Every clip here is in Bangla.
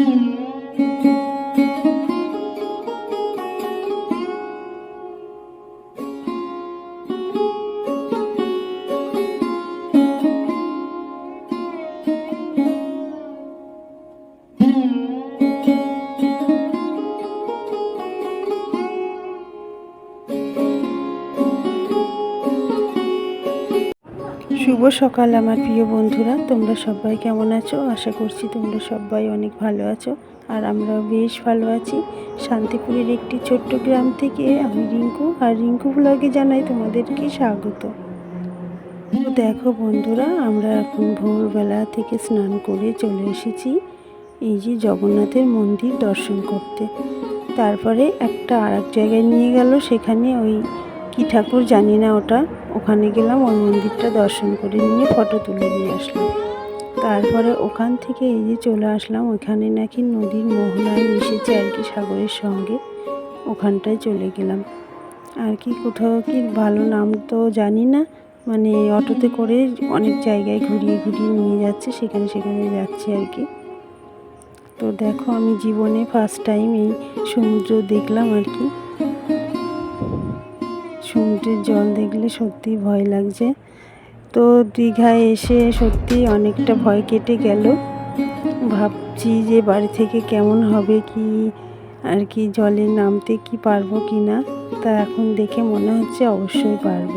Mm-hmm. শুভ সকাল আমার প্রিয় বন্ধুরা। তোমরা সবাই কেমন আছো? আশা করছি তোমরা সবাই অনেক ভালো আছো। আর আমরাও বেশ ভালো আছি। শান্তিপুরের একটি ছোট্ট গ্রাম থেকে আমি রিঙ্কু, আর রিঙ্কু ব্লগে জানাই তোমাদেরকে স্বাগত। দেখো বন্ধুরা, আমরা এখন ভোরবেলা থেকে স্নান করে চলে এসেছি। এই যে জগন্নাথের মন্দির দর্শন করতে। তারপরে একটা আর এক জায়গায় নিয়ে গেল, সেখানে ওই কী ঠাকুর জানি না ওটা। ওখানে গেলাম, ওই মন্দিরটা দর্শন করে নিয়ে ফটো তুলে নিয়ে আসলাম। তারপরে ওখান থেকে এই যে চলে আসলাম, ওইখানে নাকি নদীর মোহনায় মিশেছে আর কি সাগরের সঙ্গে। ওখানটায় চলে গেলাম। আর কি কোথাও কি ভালো নাম তো জানি না। মানে অটোতে করে অনেক জায়গায় ঘুরিয়ে ঘুরিয়ে নিয়ে যাচ্ছে, সেখানে সেখানে যাচ্ছে আর কি। তো দেখো আমি জীবনে ফার্স্ট টাইম এই সমুদ্র দেখলাম আর কি। সমুদ্রের জল দেখলে সত্যি ভয় লাগছে। তো দীঘায় এসে সত্যি অনেকটা ভয় কেটে গেল। ভাবছি যে বাড়ি থেকে কেমন হবে, কি আর কি জলে নামতে কি পারব কি না, তা এখন দেখে মনে হচ্ছে অবশ্যই পারব।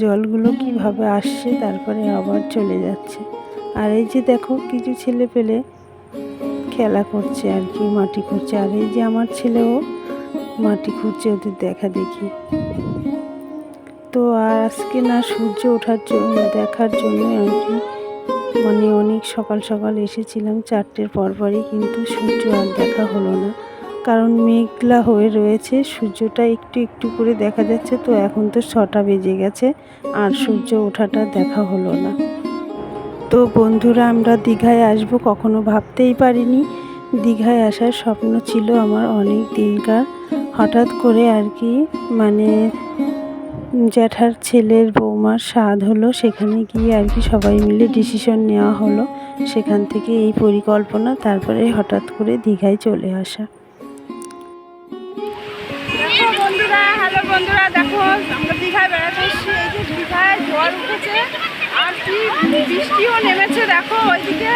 জলগুলো কীভাবে আসছে তারপরে আবার চলে যাচ্ছে। আর এই যে দেখো কিছু ছেলে পেলে খেলা করছে আর কি, মাটি করছে। আর এই যে আমার ছেলেও মাটি খুঁজছে ওদের দেখা দেখি। তো আর আজকে না সূর্য ওঠার জন্য, দেখার জন্য আর কি। মানে অনেক সকাল সকাল এসেছিলাম, চারটের পরপরই কিন্তু সূর্য আর দেখা হলো না। কারণ মেঘলা হয়ে রয়েছে, সূর্যটা একটু একটু করে দেখা যাচ্ছে, তো এখন তো ছটা বেজে গেছে আর সূর্য ওঠাটা দেখা হলো না। তো বন্ধুরা, আমরা দীঘায় আসব, কখনো ভাবতেই পারিনি। দীঘায় আসার স্বপ্ন ছিল আমার অনেক দিনকার। হঠাৎ করে আর কি মানে জ্যাঠার ছেলের বৌমার স্বাদ হলো, সেখানে গিয়ে আর কি সবাই মিলে ডিসিশন নেওয়া হলো। সেখান থেকে এই পরিকল্পনা, তারপরে হঠাৎ করে দীঘায় চলে আসা। দেখো উঠেছে বৃষ্টিও নেমেছে, দেখো। ওইদিকে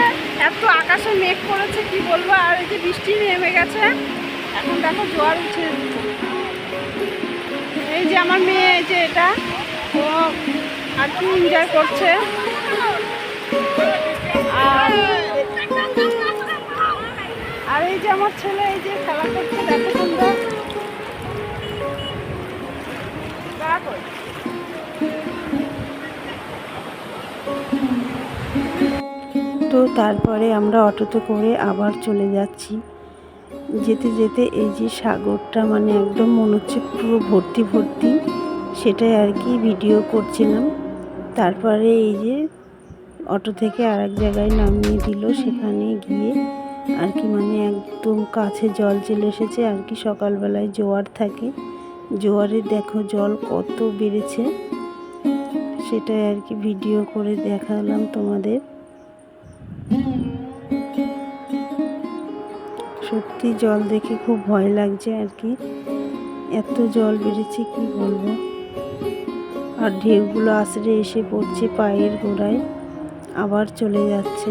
এত আকাশে মেঘ কি বলব? আর যে বৃষ্টি নেমে গেছে। এখন দেখো জোয়ার উঠে এই যে আমার মেয়ে, এই যে এটা। ও আর কি এনজয় করছে। আর আর এই যে আমার ছেলে, এই যে খেলা করছে, দেখো কই। তো তারপরে আমরা অটোতে করে আবার চলে যাচ্ছি। যেতে যেতে এই যে সাগরটা মানে একদম মনে হচ্ছে পুরো ভর্তি ভর্তি, সেটাই আর কি ভিডিও করছিলাম। তারপরে এই যে অটো থেকে আর এক জায়গায় নামিয়ে দিল, সেখানে গিয়ে আর কি মানে একদম কাছে জল চলে এসেছে, আর কি সকালবেলায় জোয়ার থাকে। জোয়ারে দেখো জল কত বেড়েছে, সেটাই আর কি ভিডিও করে দেখালাম তোমাদের। সত্যি জল দেখে খুব ভয় লাগছে আর কি। এত জল বেড়েছে, কি বলব? আর ঢেউগুলো আছড়ে এসে পড়ছে পায়ের গোড়ায়, আবার চলে যাচ্ছে।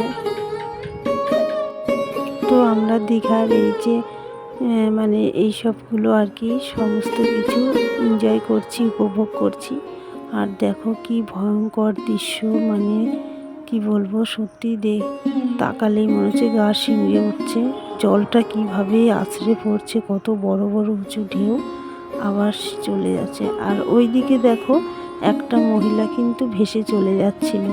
তো আমরা দীঘার এই যে মানে এই সবগুলো আর কি, সমস্ত কিছু এনজয় করছি, উপভোগ করছি। আর দেখো কি ভয়ঙ্কর দৃশ্য মানে কি বলব, সত্যি দেখ, তাকালেই মনে হচ্ছে গা শিঙড়ে উঠছে। জলটা কীভাবে আছড়ে পড়ছে, কত বড় বড় উঁচু ঢেউ আবার চলে যাচ্ছে। আর ওই দিকে দেখো, একটা মহিলা কিন্তু ভেসে চলে যাচ্ছিল।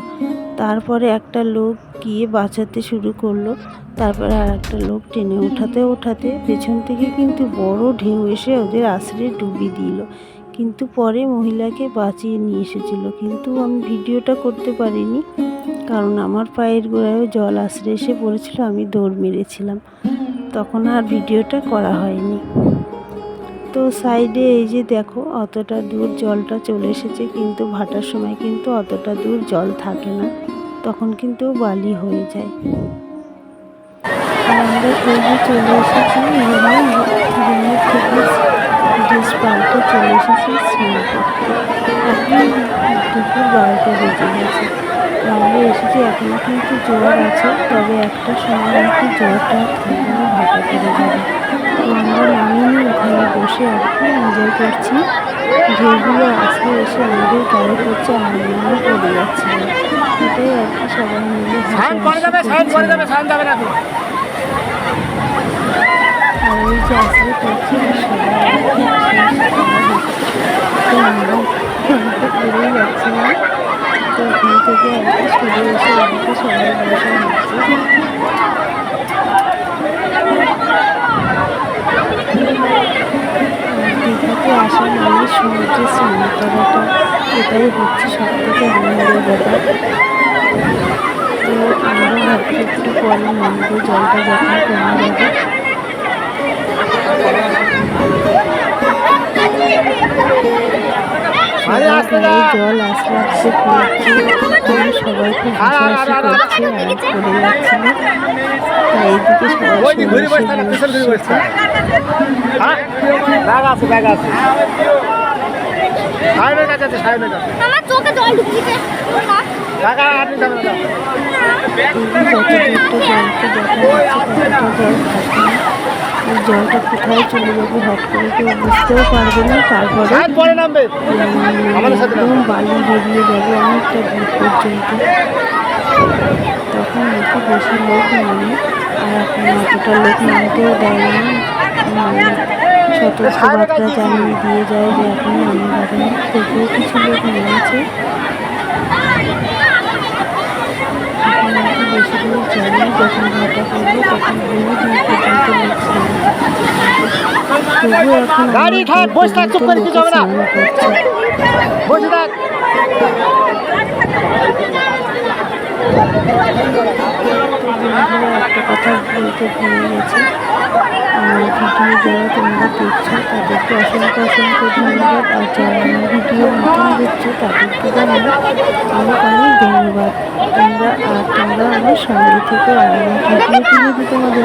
তারপরে একটা লোক গিয়ে বাঁচাতে শুরু করল। তারপরে আর একটা লোক টেনে ওঠাতে ওঠাতে পেছন থেকে কিন্তু বড় ঢেউ এসে ওদের আশ্রয়ে ডুবি দিল। কিন্তু পরে মহিলাকে বাঁচিয়ে নিয়ে এসেছিল। কিন্তু আমি ভিডিওটা করতে পারিনি। কারণ আমার পায়ের গোড়ায়ও জল আশ্রে এসে পড়েছিল, আমি দৌড় মেরেছিলাম। তখন আর ভিডিওটা করা হয়নি। তো সাইডে এই যে দেখো, অতটা দূর জলটা চলে এসেছে, কিন্তু ভাটার সময় কিন্তু অতটা দূর জল থাকে না। তখন কিন্তু বালি হয়ে যায়। আমরা এই যে চলে এসেছি ড্রেস পাল্টে চলে এসেছি স্নান করতে। এখন দুপুর বারোটা বেজে গেছে। আমরা এসেছি এখনও কিন্তু জ্বর আছে তবে একটা সময় নাকি জ্বরটা থাকবে না ভাটা করে যাবে। তো আমরা নামিনি ওখানে বসে আর কি এনজয় করছি। ঢেউগুলো আজকে এসে আমাদের গায়ে করছে আর আমরা পড়ে যাচ্ছে। এটাই আর কি সবাই মিলে আর ওই যে আসলে করছি সবাই আর কি আমরা আমরা যাচ্ছিলাম। তো ওখান থেকে আর কি সরে এসে এদিকে সবাই বসে দীঘাতে আসা মানে সমুদ্রে স্নান করাটা এটাই হচ্ছে সব থেকে আনন্দের ব্যাপার। তো আমরা ভাবছি একটু পরে নামবো জলটা যখন কমে যাবে। আরে সবার আসতে গায়ে। জল আসলে আসতে পড়ছে সবাই খুব হাসাহাসি করছে আর পড়ে তাই এইদিকে সবাই যত জলকে দেখা যাচ্ছে ততটা জল থাকে না এই জলটা কোথায় চলে যাবে হট করে কেউ বুঝতেও পারবে না তারপরে সাথে একদম বালি বেরিয়ে যাবে অনেকটা দূর পর্যন্ত। তখন একটু বেশি লোক নামে আর এখন অতটা লোক নামতেও দেয় না। মানে সতর্কবার্তা জানিয়ে দিয়ে যায় যে এখন নামে যাবে না তবুও কিছু লোক নেমেছে। এখন বেশি দূর যায়নি যখন ভাটা করবে তখন বহু গাড়ি থাক, বসে থাক, চুপ করে কিছু হবে না। বসে থাক একটা কথা বলতে ভুলে গেছি ভিডিও যারা তোমরা দেখছ তাদেরকে অসংখ্য ধন্যবাদ আর যারা তাদেরকে জানাই অনেক ধন্যবাদ আর তোমরা আমার সঙ্গে থেকে তোমাদের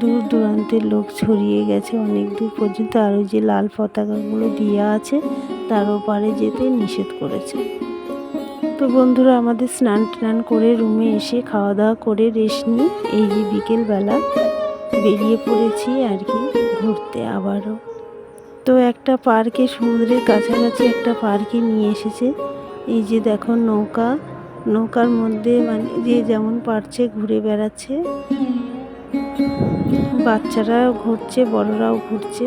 দূর দূরান্তের লোক ছড়িয়ে গেছে অনেক দূর পর্যন্ত। আর ওই যে লাল পতাকাগুলো দেওয়া আছে, তার ওপারে যেতে নিষেধ করেছে। তো বন্ধুরা, আমাদের স্নান টান করে রুমে এসে খাওয়া দাওয়া করে রেস্ট নিই এই যে বিকেলবেলা বেরিয়ে পড়েছি আর কি ঘুরতে আবারও। তো একটা পার্কে, সমুদ্রের কাছাকাছি একটা পার্কে নিয়ে এসেছে। এই যে দেখো নৌকা, নৌকার মধ্যে মানে যে যেমন পারছে ঘুরে বেড়াচ্ছে। বাচ্চারাও ঘুরছে, বড়রাও ঘুরছে।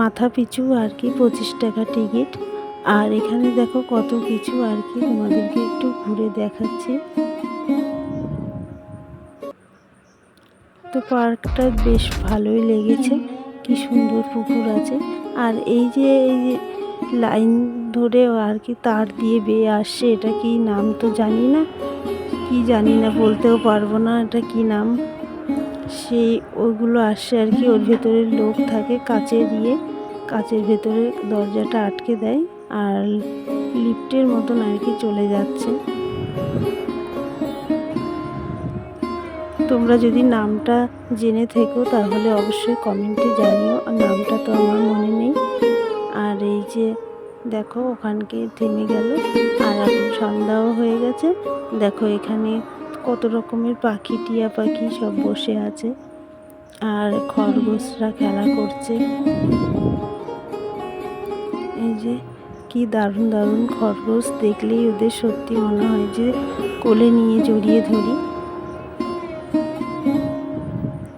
মাথা পিছু আর কি পঁচিশ টাকা টিকিট। আর এখানে দেখো কত কিছু আর কি তোমাদেরকে একটু ঘুরে দেখাচ্ছি। তো পার্কটা বেশ ভালোই লেগেছে, কি সুন্দর পুকুর আছে। আর এই যে এই যে লাইন ধরে আর কি তার দিয়ে বেয়ে আসছে, এটা কি নাম তো জানি না, কি জানি না বলতেও পারব না এটা কি নাম। সেই ওইগুলো আসছে আর কি, ওর ভেতরে লোক থাকে কাচে দিয়ে, কাঁচের ভেতরে দরজাটা আটকে দেয় আর লিফটের মতন আর কি চলে যাচ্ছে। তোমরা যদি নামটা জেনে থেকো তাহলে অবশ্যই কমেন্টে জানিও, নামটা তো আমার মনে নেই। আর এই যে দেখো ওখানকে থেমে গেল, আর এখন সন্ধ্যাও হয়ে গেছে, দেখো এখানে কত রকমের পাখি, টিয়া পাখি সব বসে আছে আর খরগোশরা খেলা করছে। এই যে কি দারুণ দারুণ খরগোশ, দেখলেই ওদের সত্যি মনে হয় যে কোলে নিয়ে জড়িয়ে ধরি।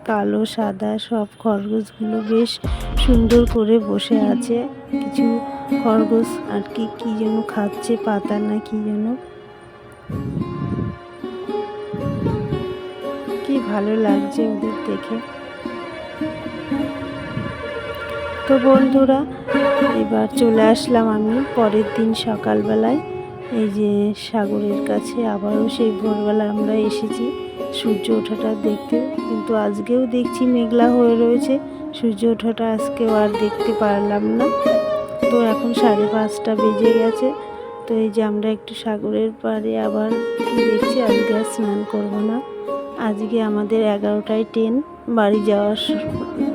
কালো, সাদা সব খরগোশগুলো বেশ সুন্দর করে বসে আছে। কিছু খরগোশ আর কি কি যেন খাচ্ছে, পাতা না কি যেন। ভালো লাগছে ওদের দেখে। তো বন্ধুরা, এবার চলে আসলাম আমি পরের দিন সকালবেলায়। এই যে সাগরের কাছে আবারও সেই ভোরবেলা আমরা এসেছি সূর্য ওঠাটা দেখতে। কিন্তু আজকেও দেখছি মেঘলা হয়ে রয়েছে, সূর্য ওঠাটা আজকেও আর দেখতে পারলাম না। তো এখন সাড়ে পাঁচটা বেজে গেছে। তো এই যে আমরা একটু সাগরের পাড়ে আবার দেখছি আজকে আর স্নান করব না। আজকে আমাদের এগারোটায় ট্রেন বাড়ি যাওয়ার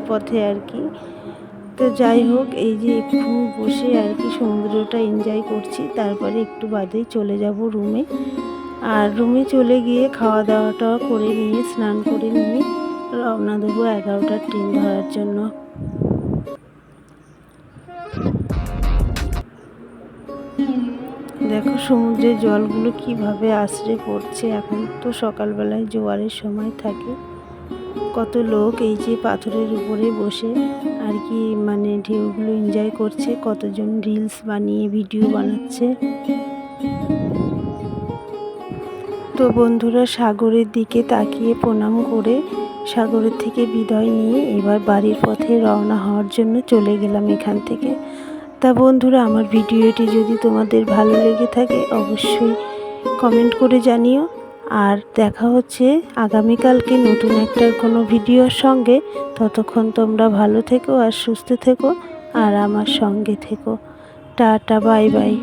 পথে আর কি। তো যাই হোক, এই যে একটু বসে আর কি সমুদ্রটা এনজয় করছি, তারপরে একটু বাদেই চলে যাব রুমে আর রুমে চলে গিয়ে খাওয়া দাওয়াটা করে নিয়ে, স্নান করে নিয়ে রওনা দেবো এগারোটার ট্রেন ধরার জন্য। সমুদ্রের জলগুলো কীভাবে আছড়ে পড়ছে? এখন তো সকালবেলায় জোয়ারের সময় থাকে। কত লোক এই যে পাথরের উপরে বসে আর কি মানে ঢেউগুলো এনজয় করছে, কতজন রিলস বানিয়ে ভিডিও বানাচ্ছে। তো বন্ধুরা, সাগরের দিকে তাকিয়ে প্রণাম করে সাগরের থেকে বিদায় নিয়ে এবার বাড়ির পথে রওনা হওয়ার জন্য চলে গেলাম এখান থেকে। তা বন্ধুরা, আমার ভিডিওটি যদি তোমাদের ভালো লেগে থাকে, অবশ্যই কমেন্ট করে জানিও। আর দেখা হচ্ছে আগামীকালকে নতুন একটা কোনো ভিডিওর সঙ্গে। ততক্ষণ তোমরা ভালো থেকো আর সুস্থ থেকো, আর আমার সঙ্গে থেকো। Tata, bye bye.